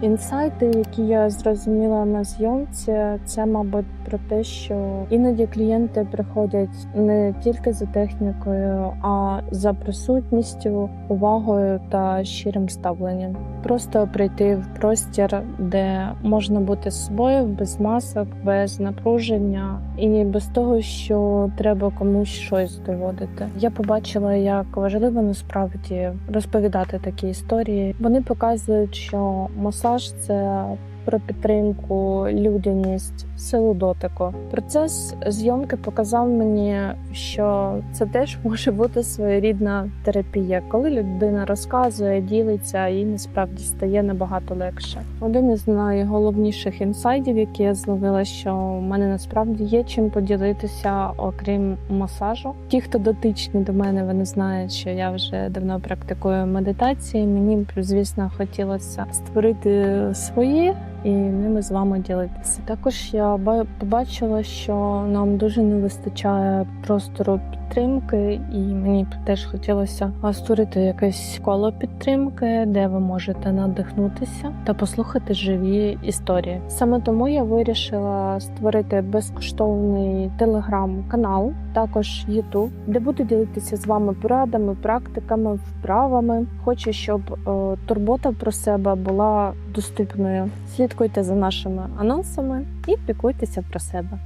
Інсайти, які я зрозуміла на зйомці, це, мабуть, про те, що іноді клієнти приходять не тільки за технікою, а за присутністю, увагою та щирим ставленням. Просто прийти в простір, де можна бути собою без масок, без напруження і без того, що треба комусь щось доводити. Я побачила, як важливо насправді розповідати такі історії. Вони показують, що масаж це про підтримку, людяність, силу дотику. Процес зйомки показав мені, що це теж може бути своєрідна терапія, коли людина розказує, ділиться, і насправді стає набагато легше. Один із найголовніших інсайдів, які я зловила, що в мене насправді є чим поділитися, окрім масажу. Ті, хто дотичні до мене, вони знають, що я вже давно практикую медитації. Мені звісно хотілося створити свої і ними з вами ділитися. Також я ба- побачила, що нам дуже не вистачає простору підтримки, і мені б теж хотілося створити якесь коло підтримки, де ви можете надихнутися та послухати живі історії. Саме тому я вирішила створити безкоштовний телеграм-канал, також Ютуб, де буду ділитися з вами порадами, практиками, вправами. Хочу, щоб е, турбота про себе була доступною. Слідкуйте за нашими анонсами і піклуйтеся про себе.